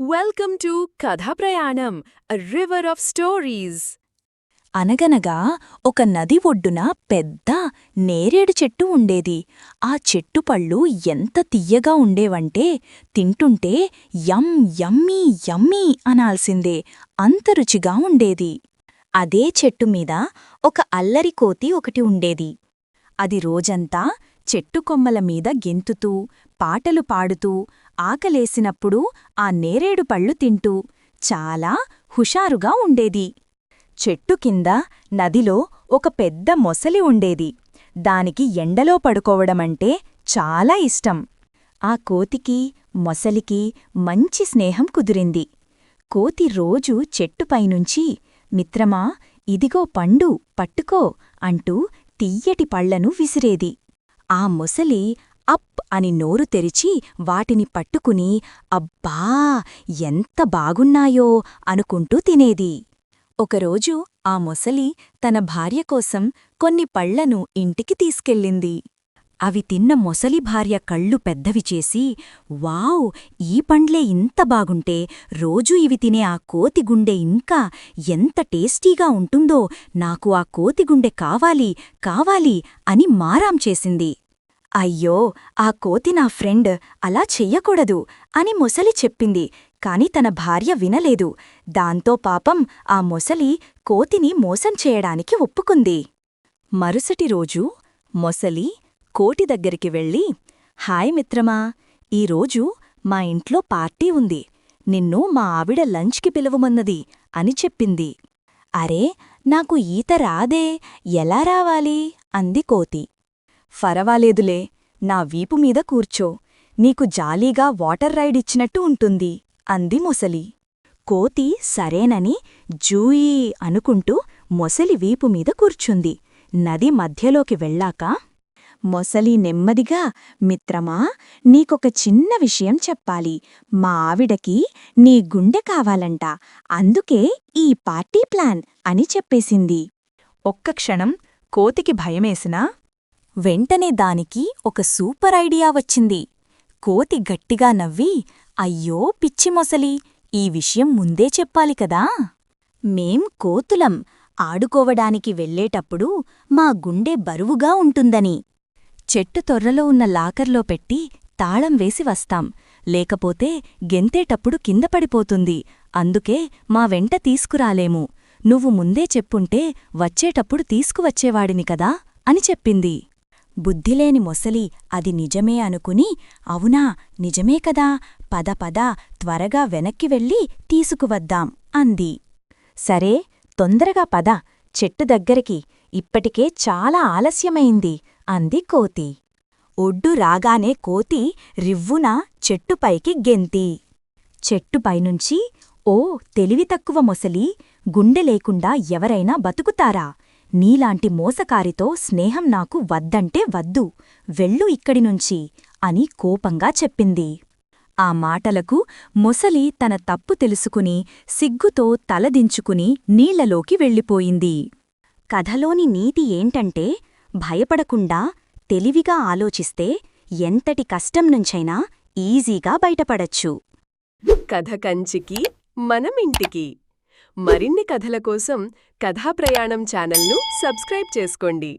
Welcome to కథా ప్రయాణం river of stories అనగనగా ఒక నది ఒడ్డున పెద్ద నేరేడు చెట్టు ఉండేది. ఆ చెట్టు పళ్ళు ఎంత తియ్యగా ఉండేవంటే తింటుంటే యం యమ్మీ యమ్మీ అనాల్సిందే అంత రుచిగా ఉండేది. అదే చెట్టు మీద ఒక అల్లరి కోతి ఒకటి ఉండేది. అది రోజంతా చెట్టు కొమ్మల మీద గెంతుతూ పాటలు పాడుతూ ఆకలేసినప్పుడు ఆ నేరేడు పళ్ళు తింటూ చాలా హుషారుగా ఉండేది. చెట్టు కింద నదిలో ఒక పెద్ద మొసలి ఉండేది. దానికి ఎండలో పడుకోవడమంటే చాలా ఇష్టం. ఆ కోతికి మొసలికి మంచి స్నేహం కుదిరింది. కోతి రోజూ చెట్టుపైనుంచి మిత్రమా ఇదిగో పండు పట్టుకో అంటూ తియ్యటి పళ్ళను విసిరేది. ఆ మొసలి అప్ అని నోరు తెరిచి వాటిని పట్టుకుని అబ్బా ఎంత బాగున్నాయో అనుకుంటూ తినేది. ఒకరోజు ఆ మొసలి తన భార్య కోసం కొన్ని పళ్ళను ఇంటికి తీసుకెళ్ళింది. అవి తిన్న మొసలి భార్య కళ్ళు పెద్దవి చేసి వావ్ ఈ పండ్లే ఇంత బాగుంటే రోజూ ఇవి తినే ఆ కోతి గుండె ఇంకా ఎంత టేస్టీగా ఉంటుందో నాకు ఆ కోతి గుండె కావాలి కావాలి అని మారాం చేసింది. అయ్యో ఆ కోతి నా ఫ్రెండ్ అలా చెయ్యకూడదు అని మొసలి చెప్పింది. కాని తన భార్య వినలేదు. దాంతో పాపం ఆ మొసలి కోతిని మోసం చేయడానికి ఒప్పుకుంది. మరుసటి రోజు మొసలి కోటి దగ్గరికి వెళ్ళి హాయ్ మిత్రమా ఈరోజు మా ఇంట్లో పార్టీ ఉంది. నిన్ను మా ఆవిడ లంచ్కి పిలవమన్నది అని చెప్పింది. అరే నాకు ఈత రాదే ఎలా రావాలి? అంది కోతి. ఫరవాలేదులే నా వీపు మీద కూర్చో. నీకు జాలీగా వాటర్ రైడ్ ఇచ్చినట్టు ఉంటుంది అంది మొసలి. కోతి సరేనని జూయీ అనుకుంటూ మొసలి వీపు మీద కూర్చుంది. నది మధ్యలోకి వెళ్ళాక మొసలి నెమ్మదిగా మిత్రమా నీకొక చిన్న విషయం చెప్పాలి. మా ఆవిడకి నీ గుండె కావాలంట. అందుకే ఈ పార్టీ ప్లాన్ అని చెప్పేసింది. ఒక్క క్షణం కోతికి భయమేసినా వెంటనే దానికి ఒక సూపర్ ఐడియా వచ్చింది. కోతి గట్టిగా నవ్వి అయ్యో పిచ్చి మొసలి ఈ విషయం ముందే చెప్పాలి కదా. మేం కోతులం. ఆడుకోవడానికి వెళ్ళేటప్పుడు మా గుండె బరువుగా ఉంటుందని. చెట్టు తొర్రలో ఉన్న లాకర్లో పెట్టి తాళం వేసి వస్తాం. లేకపోతే గెంతేటప్పుడు కింద పడిపోతుంది. అందుకే మా వెంట తీసుకురాలేము. నువ్వు ముందే చెప్పుంటే వచ్చేటప్పుడు తీసుకువచ్చేవాడిని కదా? అని చెప్పింది. బుద్ధిలేని మొసలి అది నిజమే అనుకుని అవునా నిజమే కదా పద పద త్వరగా వెనక్కి వెళ్ళి తీసుకువద్దాం అంది. సరే తొందరగా పద చెట్టు దగ్గరికి. ఇప్పటికే చాలా ఆలస్యమైంది. అంది కోతి. ఒడ్డు రాగానే కోతి రివ్వున చెట్టుపైకి గెంతి. చెట్టుపైనుంచి ఓ తెలివి తక్కువ మొసలి గుండె లేకుండా ఎవరైనా బతుకుతారా? నీలాంటి మోసకారితో స్నేహం నాకు వద్దంటే వద్దు వెళ్ళు ఇక్కడినుంచి అని కోపంగా చెప్పింది. ఆ మాటలకు మొసలి తన తప్పు తెలుసుకుని సిగ్గుతో తలదించుకుని నీళ్ళలోకి వెళ్ళిపోయింది. కథలోని నీతి ఏంటంటే భయపడకుండా తెలివిగా ఆలోచిస్తే ఎంతటి కష్టం నుంచైనా ఈజీగా బయటపడచ్చు. కథ కంచికి మనం ఇంటికి. మరిన్ని కథల కోసం కథా ప్రయాణం ఛానల్ను సబ్స్క్రైబ్ చేసుకోండి.